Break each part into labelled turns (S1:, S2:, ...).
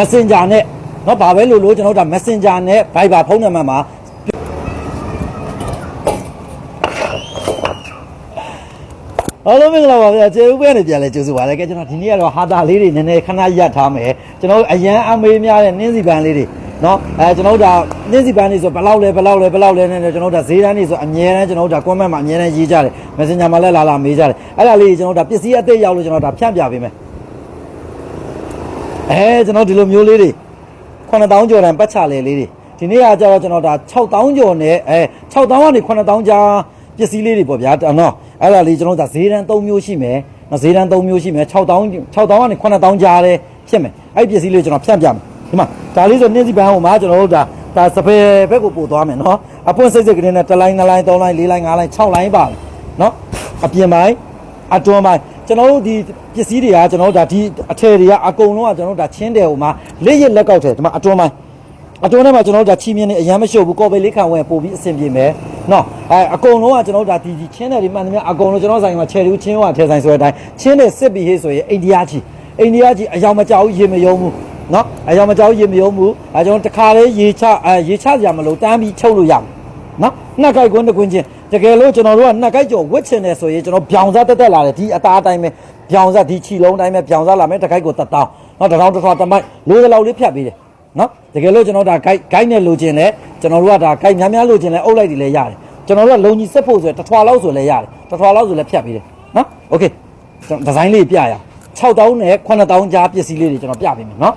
S1: Messenger နဲ့เนาะဘာပဲလို့လို့ကျွန်တော်တို့ဒါ Messenger နဲ့ Viber ဖုန်းနံပါတ်မှာအားလုံးမင်္ဂလာပါဗျာကျေဦးပဲနဲ့ပြန်လဲကျေးဇူးပါလေကဲကျွန်တော်ဒီနေ့ကတော့ဟာတာလေးတွေနည်းနည်းခဏရပ်ထားမယ်ကျွန်တော်တို့အရန်အမေးများတဲ့နင်းစီပန်းလေးတွေเนาะအဲကျွန်တော်တို့ဒါနင်းစီပန်းလေးဆိုဘယ်လောက်လဲဘယ်လောက်လဲဘယ်လောက်လဲနဲ့ကျွန်တော်တို့ဒါဈေးတန်းတွေဆိုအမြဲတမ်းကျွန်တော်တို့ဒါ comment မှာအမြဲတမ်းရေးကြတယ် Messenger မှာလည်းလာလာမေးကြတယ်အဲ့ဒါလေးကျွန်တော်တို့ဒါပစ္စည်းအသေးရောက်လို့ကျွန်တော်တို့ဒါဖြန့်ပြပေးမယ် အဲကျွန်တော်ဒီလိုမျိုးလေးတွေ9000ကျော်တန်ပတ်ချလေလေးတွေဒီနေ့ကကျတော့ကျွန်တော်ဒါ6000ကျော်နဲ့အဲ6000ကနေ9000ကြားပစ္စည်းလေးတွေပေါ့ဗျာနော်အဲ့ဒါလေးကျွန်တော်ဒါဈေးတန်း3မျိုးရှိမယ်နော်ဈေးတန်း3မျိုးရှိမယ်6000 6000ကနေ9000ကြားလဲဖြစ်မယ်အဲ့ဒီပစ္စည်းလေးကျွန်တော်ဖြန့်ပြမယ်ဒီမှာဒါလေးဆိုနှင်းစီပန်းဟိုမှာကျွန်တော်တို့ဒါဒါစပယ်ဘက်ကိုပို့သွားမယ်နော်အပွင့်စိတ်စိတ်ကလေးနဲ့တစ်လိုင်းနှစ်လိုင်းသုံးလိုင်းလေးလိုင်းငါးလိုင်း6လိုင်းပါနော်အပြင်ပိုင်းအတွန်းပိုင်း ကျွန်တော်တို့ဒီပစ္စည်းတွေကကျွန်တော်တို့ဒါဒီအထည်တွေကအကုန်လုံးကကျွန်တော်တို့ဒါချင်းတယ်ဟိုမှာလက်ရလက်ကောက်တယ်ဒီမှာအတွန်းပိုင်းအတွန်းထဲမှာကျွန်တော်တို့ဒါချီမြင်းနေအရန်မရှုပ်ဘူးကော်ပေလေးခံဝင်ပို့ပြီးအဆင်ပြေမယ်နော်အဲအကုန်လုံးကကျွန်တော်တို့ဒါဒီဒီချင်းတယ်တွေမှန်သမျှအကုန်လုံးကျွန်တော်ဆိုင်မှာချယ်တူးချင်းဝါထဲဆိုင်ဆိုတဲ့အတိုင်းချင်းတယ်စစ်ပြီးဟေးဆိုရင်အိန္ဒိယချီအိန္ဒိယချီအယောင်မကြောက်ရေမယုံဘူးနော်အယောင်မကြောက်ရေမယုံဘူးအဲကျွန်တော်တခါလေးရေချအဲရေချစရာမလိုတန်းပြီးချုပ်လို့ရမယ်နော်နှက်ကြိုက်ကွင်းတစ်ကွင်းချင်း တကယ်လို့ကျွန်တော်တို့ကနှစ်ကိုက်ကျော်ဝတ်ချင်တယ်ဆိုရင်ကျွန်တော်ဗျောင်စားတက်တက်လာတယ်ဒီအသားအတိုင်းပဲဗျောင်စားဒီခြိလုံးတိုင်းပဲဗျောင်စားလာမယ်တကိုက်ကိုတထောင်နော်တထောင်တစ်ထောင်တမိုက်လိုသလောက်လေးဖြတ်ပေးတယ်နော်တကယ်လို့ကျွန်တော်ဒါ guide guide နဲ့လိုချင်တယ်ကျွန်တော်တို့ကဒါ guide များများလိုချင်လဲအုပ်လိုက်တယ်လဲရတယ်ကျွန်တော်တို့ကလုံကြီးစက်ဖို့ဆိုရယ်တထွာလောက်ဆိုလဲရတယ်တထွာလောက်ဆိုလဲဖြတ်ပေးတယ်နော် okay ဒီဇိုင်းလေးပြရအောင်6000နဲ့9000ကြားပစ္စည်းလေးတွေကျွန်တော်ပြပေးမယ်နော်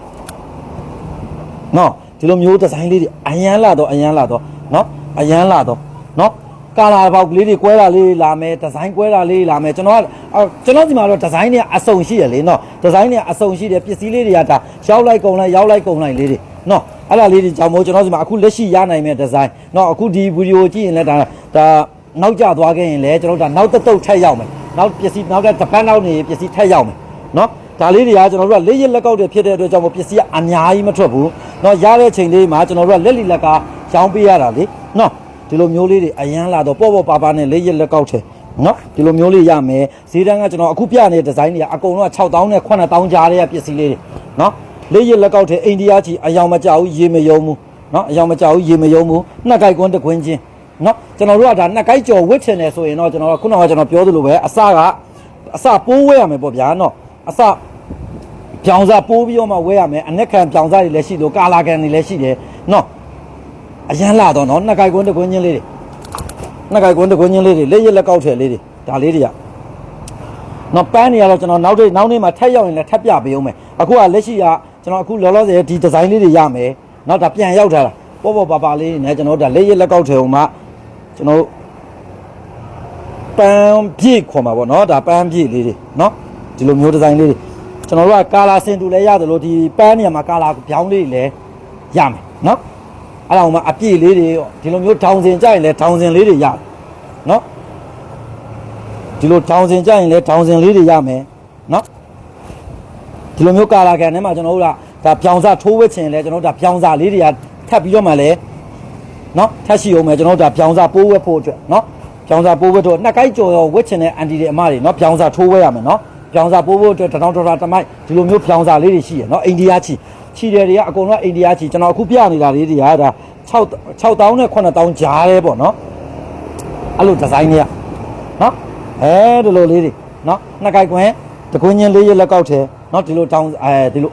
S1: နော်ဒီလိုမျိုးဒီဇိုင်းလေးတွေအရန်လာတော့အရန်လာတော့နော်အရန်လာတော့နော် ကာလာပေါက်ကလေးတွေကွဲတာလေးလာမယ်ဒီဇိုင်းကွဲတာလေးလာမယ်ကျွန်တော်ကအော်ကျွန်တော်ဒီမှာတော့ဒီဇိုင်းတွေအစုံရှိရလေနော်ဒီဇိုင်းတွေအစုံရှိတယ်ပစ္စည်းလေးတွေကဒါရောက်လိုက်ကုန်လိုက်ရောက်လိုက်ကုန်လိုက်လေးတွေနော်အဲ့ဒါလေးတွေကြောင့်မို့ကျွန်တော်ဒီမှာအခုလက်ရှိရနိုင်မဲ့ဒီဇိုင်းနော်အခုဒီဗီဒီယိုကြည့်ရင်လည်းဒါဒါနောက်ကျသွားခဲ့ရင်လည်းကျွန်တော်ဒါနောက်တစ်တုပ်ထက်ရောက်မယ်နောက်ပစ္စည်းနောက်ကတစ်ပတ်နောက်နေပစ္စည်းထက်ရောက်မယ်နော် ဒါလေးတွေကကျွန်တော်တို့ကလေးရလက်ကောက်တွေဖြစ်တဲ့အတွက်ကြောင့်မို့ပစ္စည်းကအများကြီးမထွက်ဘူးเนาะရတဲ့ချိန်လေးမှာကျွန်တော်တို့ကလက်လီလက်ကရောင်းပေးရတာလေเนาะ ဒီလိုမျိုးလေးတွေအရန်လာတော့ပေါ့ပေါ့ပါပါနဲ့လက်ရက်လက်ကောက်ချေနော်ဒီလိုမျိုးလေးရမယ်ဈေးတန်းကကျွန်တော်အခုပြနေတဲ့ဒီဇိုင်းတွေကအကုန်လုံးက6000နဲ့9000ကြားတဲ့ပစ္စည်းလေးတွေနော်လက်ရက်လက်ကောက်ထဲအိန္ဒိယချီအယောင်မကြောက်ရေမယုံဘူးနော်အယောင်မကြောက်ရေမယုံဘူးနှစ်ကြိုက်ကွန်းတကွင်းချင်းနော်ကျွန်တော်တို့ကဒါနှစ်ကြိုက်ကြော်ဝစ်ထင်တယ်ဆိုရင်တော့ကျွန်တော်ကခုနကကျွန်တော်ပြောသလိုပဲအစကအစပိုးဝဲရမယ်ပေါ့ဗျာနော်အစပြောင်စားပိုးပြီးတော့မှဝဲရမယ်အနက်ခံပြောင်စားတွေလည်းရှိလို့ကာလာကန်တွေလည်းရှိတယ်နော် အရန်လာတော့နော်နှစ်ကြိုက်ကွန်းတစ်ကွင်းချင်းလေးတွေနှစ်ကြိုက်ကွန်းတစ်ကွင်းချင်းလေးတွေလက်ရလက်ကောက်ထည်လေးတွေဒါလေးတွေကနော်ပန်းနေရတော့ကျွန်တော်နောက်တစ်နောက်နေ့မှာထက်ရောက်ရင်လည်းထပ်ပြပေးအောင်မယ်အခုကလက်ရှိကကျွန်တော်အခုလောလောဆယ်ဒီဒီဇိုင်းလေးတွေရမယ်နော်ဒါပြန်ရောက်ထားတာပေါ့ပေါ့ပါပါလေးနဲ့ကျွန်တော်ဒါလက်ရလက်ကောက်ထည်အောင်မှကျွန်တော်ပန်းပြည့်ခေါ်မှာပေါ့နော်ဒါပန်းပြည့်လေးတွေနော်ဒီလိုမျိုးဒီဇိုင်းလေးတွေကျွန်တော်တို့ကကာလာစင်တူလည်းရတယ်လို့ဒီပန်းနေရာမှာကာလာပြောင်းလေးလည်းရမယ်နော် အဲ့ဒါဟိုမှာအပြည့်လေးတွေဒီလိုမျိုးထောင်စင်ကြရင်လည်းထောင်စင်လေးတွေရတယ်နော်ဒီလိုထောင်စင်ကြရင်လည်းထောင်စင်လေးတွေရမယ်နော်ဒီလိုမျိုးကာလာကန်ထဲမှာကျွန်တော်တို့ကဒါပြောင်းစားထိုးဝဲချင်လဲကျွန်တော်တို့ဒါပြောင်းစားလေးတွေကထပ်ပြီးတော့မှလည်းနော်ထပ်ရှိအောင်မယ်ကျွန်တော်တို့ဒါပြောင်းစားပိုးဝဲဖို့အတွက်နော်ပြောင်းစားပိုးဝဲတော့နှစ်ကိုက်ကြော်ရောဝဲချင်တဲ့အန်တီတွေအမတွေနော်ပြောင်းစားထိုးဝဲရမယ်နော်ပြောင်စာပိုးဖို့အတွက်တထောင်ဒေါ်လာတစ်မိုက်ဒီလိုမျိုးပြောင်စာလေးတွေရှိရနော်အိန္ဒိယချီ ချီတယ်တွေကအကုန်လုံးအိန္ဒိယချီကျွန်တော်အခုပြနေတာလေးတွေကဒါ6 6000နဲ့9000ကြားရဲပေါ့နော်အဲ့လိုဒီဇိုင်းတွေကနော်အဲဒီလိုလေးတွေနော်နှစ်ကြိုက်ကွင်းတကွင်းချင်းလေးရလက်ကောက်တယ်နော်ဒီလိုတောင်းအဲဒီလို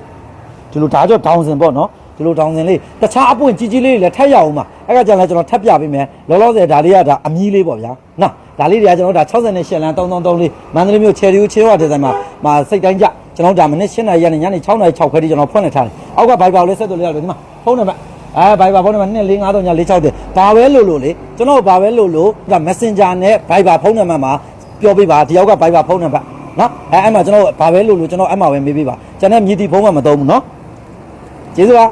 S1: ဒီလိုဒါကြောင့်တောင်းစင်ပေါ့နော်ဒီလိုတောင်းစင်လေးတခြားအပွင့်ကြီးကြီးလေးတွေလည်းထက်ရအောင်ပါအဲ့ကကြလည်းကျွန်တော်ထပ်ပြပေးမယ်လောလောဆယ်ဒါလေးကဒါအမီးလေးပေါ့ဗျာနော်ဒါလေးတွေကကျွန်တော်တို့ဒါ68လမ်း333လေးမန္တလေးမြို့ချယ်ရီကိုချေဝါတဲ့ဆိုင်မှာမှာစိတ်တိုင်းကြ ကျွန်တော်ဒါမနေ့7နာရီကနေညနေ6နာရီ6ခွဲထိကျွန်တော်ဖွင့်နေထားတယ်အောက်ကဘိုက်ပါလေးဆက်သွယ်လို့ရတယ်ဒီမှာဖုန်းနံပါတ်အဲဘိုက်ပါဖုန်းနံပါတ်2 4 5 3 4 6တဲ့ဒါပဲလို့လို့လေကျွန်တော်ဘာပဲလို့လို့ဒါ Messenger နဲ့ဘိုက်ပါဖုန်းနံပါတ်မှာပြောပြပါဒီယောက်ကဘိုက်ပါဖုန်းနံပါတ်နော်အဲအဲ့မှာကျွန်တော်ဘာပဲလို့လို့ကျွန်တော်အဲ့မှာပဲမေးပေးပါကျွန်တော်မြည်တီဖုန်းကမသုံးဘူးနော်ကျေးဇူးပါ